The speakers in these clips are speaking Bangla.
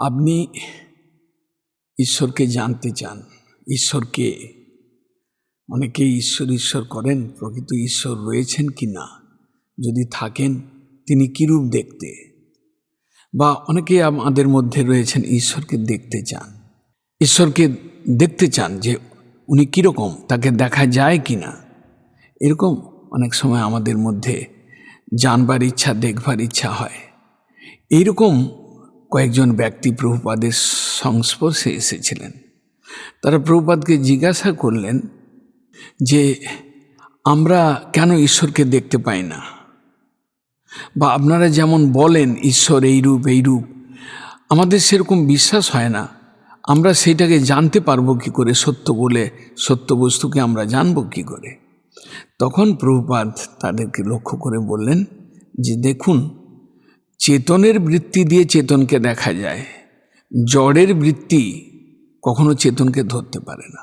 আপনি ঈশ্বরকে জানতে চান, ঈশ্বরকে অনেকে ঈশ্বর ঈশ্বর করেন, প্রকৃত ঈশ্বর রয়েছেন কি না? যদি থাকেন, তিনি কিরূপ দেখতে? বা অনেকে আমাদের মধ্যে রয়েছেন, ঈশ্বরকে দেখতে চান। ঈশ্বরকে দেখতে চান যে উনি কীরকম, তাকে দেখা যায় কি না? এরকম অনেক সময় আমাদের মধ্যে জানবার ইচ্ছা, দেখবার ইচ্ছা হয়। এইরকম কয়েকজন ব্যক্তি প্রভুপাদের সংস্পর্শে এসেছিলেন। তারা প্রভুপাদকে জিজ্ঞাসা করলেন যে, আমরা কেন ঈশ্বরকে দেখতে পাই না? বা আপনারা যেমন বলেন, ঈশ্বর এই রূপ এই রূপ, আমাদের সেরকম বিশ্বাস হয় না। আমরা সেইটাকে জানতে পারব কি করে? সত্য বলে, সত্য বস্তুকে আমরা জানব কি করে? তখন প্রভুপাদ তাদেরকে লক্ষ্য করে বললেন যে, দেখুন চেতনের বৃত্তি দিয়ে চেতনকে দেখা যায়। জড়ের বৃত্তি কখনো চেতনকে ধরতে পারে না।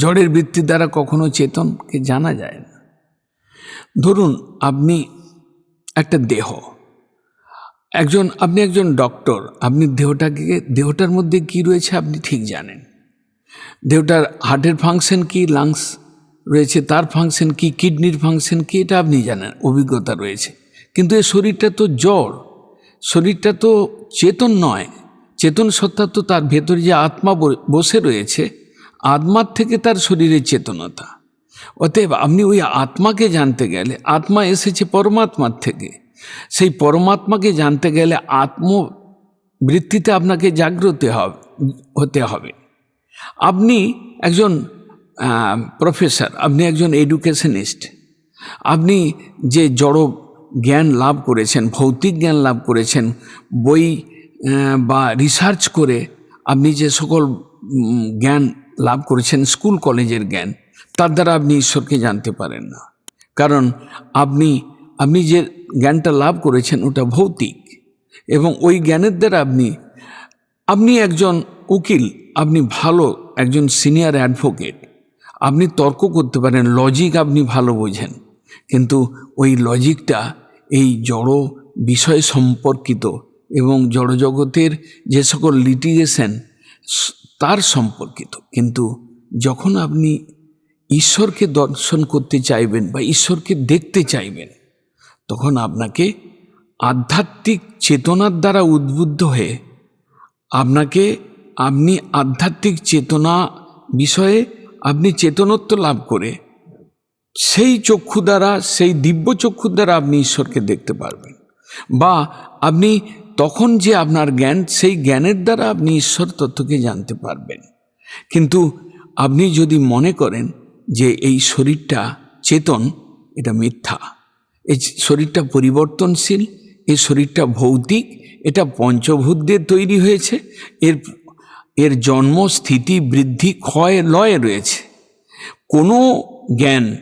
জড়ের বৃত্তি দ্বারা কখনো চেতনকে জানা যায় না। ধরুন, আপনি একটা দেহ। একজন, আপনি একজন ডক্টর, আপনি দেহটাকে, দেহটার মধ্যে কি রয়েছে আপনি ঠিক জানেন। দেহটার হার্টের ফাংশন কি, লাংস রয়েছে, তার ফাংশন কি, কিডনির ফাংশন কি, এটা আপনি জানেন, অভিজ্ঞতা রয়েছে। কিন্তু এই শরীরটা তো জড় শরীরটা তো চেতন নয়। চেতন সত্তা তো তার ভেতরে যে আত্মা বসে রয়েছে, আত্মার থেকে তার শরীরের চেতনতা। অতএব আপনি ওই আত্মাকে জানতে গেলে, আত্মা এসেছে পরমাত্মার থেকে। সেই পরমাত্মাকে জানতে গেলে আত্মবৃত্তিতে আপনাকে জাগ্রত হবে, হতে হবে। আপনি একজন প্রফেসর আপনি একজন এডুকেশনিস্ট আপনি যে জড় জ্ঞান লাভ করেছেন, ভৌতিক জ্ঞান লাভ করেছেন, বই বা রিসার্চ করে আপনি যে সকল জ্ঞান লাভ করেছেন স্কুল কলেজের জ্ঞান, তার দ্বারা আপনি ঈশ্বরকে জানতে পারেন না। কারণ আপনি আপনি যে জ্ঞানটা লাভ করেছেন, ওটা ভৌতিক এবং ওই জ্ঞানের দ্বারা আপনি আপনি একজন উকিল, আপনি ভালো একজন সিনিয়র অ্যাডভোকেট আপনি তর্ক করতে পারেন লজিক আপনি ভালো বোঝেন। কিন্তু ওই লজিকটা এই জড় বিষয় সম্পর্কিত এবং জড়জগতের যে সকল লিটিগেশন তার সম্পর্কিত। কিন্তু যখন আপনি ঈশ্বরকে দর্শন করতে চাইবেন বা ঈশ্বরকে দেখতে চাইবেন, তখন আপনাকে আধ্যাত্মিক চেতনার দ্বারা উদ্বুদ্ধ হয়ে আপনাকে আপনি আধ্যাত্মিক চেতনা বিষয়ে আপনি চেতনত্ব লাভ করে সেই চক্ষু দ্বারা, সেই দিব্য চক্ষু দ্বারা আপনি ঈশ্বরকে দেখতে পারবেন। বা আপনি তখন যে আপনার জ্ঞান, সেই জ্ঞানের দ্বারা আপনি ঈশ্বর তত্ত্বকে জানতে পারবেন। কিন্তু আপনি যদি মনে করেন যে এই শরীরটা চেতন, এটা মিথ্যা। এই শরীরটা পরিবর্তনশীল, এই শরীরটা ভৌতিক, এটা পঞ্চভূত দিয়ে তৈরি হয়েছে, এর এর জন্ম, স্থিতি, বৃদ্ধি, ক্ষয়, লয়ে রয়েছে। কোনো জ্ঞান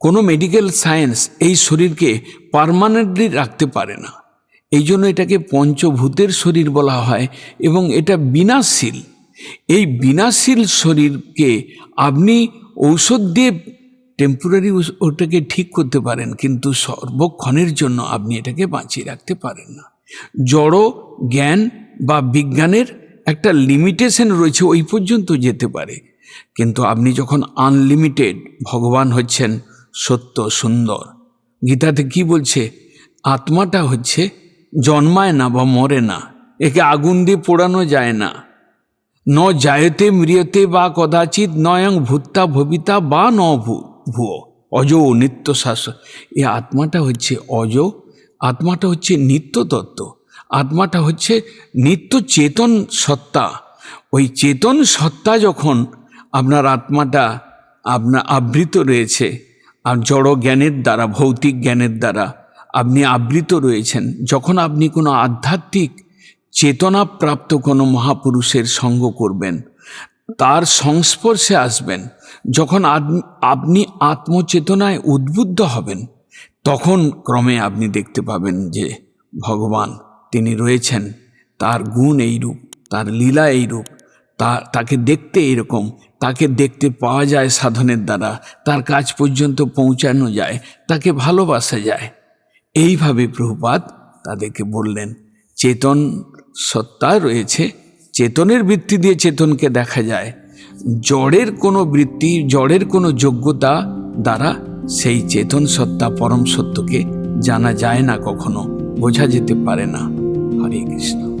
কোনো মেডিকেল সায়েন্স এই শরীরকে পারমানেন্টলি রাখতে পারে না। এই জন্য এটাকে পঞ্চভূতের শরীর বলা হয় এবং এটা বিনাশীল। এই বিনাশীল শরীরকে আপনি ঔষধ দিয়ে টেম্পোরারি ওটাকে ঠিক করতে পারেন, কিন্তু সর্বক্ষণের জন্য আপনি এটাকে বাঁচিয়ে রাখতে পারেন না। জড়, জ্ঞান বা বিজ্ঞানের একটা লিমিটেশন রয়েছে, ওই পর্যন্ত যেতে পারে। কিন্তু আপনি যখন আনলিমিটেড ভগবান হচ্ছেন সত্য, সুন্দর। গীতাতে কি বলছে? আত্মাটা হচ্ছে জন্মায় না বা মরে না, একে আগুন দিয়ে পোড়ানো যায় না। ন জায়তে মৃয়তে বা কদাচিৎ নয়ং ভূত্তা ভবিতা বা ন ভুয়ো, অজ নিত্য শাসন এই আত্মাটা হচ্ছে অজ, আত্মাটা হচ্ছে নিত্য তত্ত্ব আত্মাটা হচ্ছে নিত্য চেতন সত্তা। ওই চেতন সত্তা যখন আপনার আত্মাটা আপনার আবৃত রয়েছে আর জড় জ্ঞানের দ্বারা, ভৌতিক জ্ঞানের দ্বারা আপনি আবৃত রয়েছেন। যখন আপনি কোনো আধ্যাত্মিক চেতনাপ্রাপ্ত কোনো মহাপুরুষের সঙ্গ করবেন, তার সংস্পর্শে আসবেন, যখন আপনি আত্মচেতনায় উদ্বুদ্ধ হবেন, তখন ক্রমে আপনি দেখতে পাবেন যে ভগবান তিনি রয়েছেন। তার গুণ এইরূপ, তার লীলা এইরূপ তা, তাকে দেখতে এরকম। তাকে দেখতে পাওয়া যায় সাধনের দ্বারা। তার কাজ পর্যন্ত পৌঁছানো যায়। তাকে ভালোবাসা যায়। এইভাবে প্রভুপাত তাদেরকে বললেন, চেতন সত্তা রয়েছে। চেতনের বৃত্তি দিয়ে চেতনকে দেখা যায়। জড়ের কোনো বৃত্তি, জড়ের কোনো যোগ্যতা দ্বারা সেই চেতন সত্তা পরম সত্যকে জানা যায় না কখনো। বোঝা যেতে পারে না। হরে কৃষ্ণ।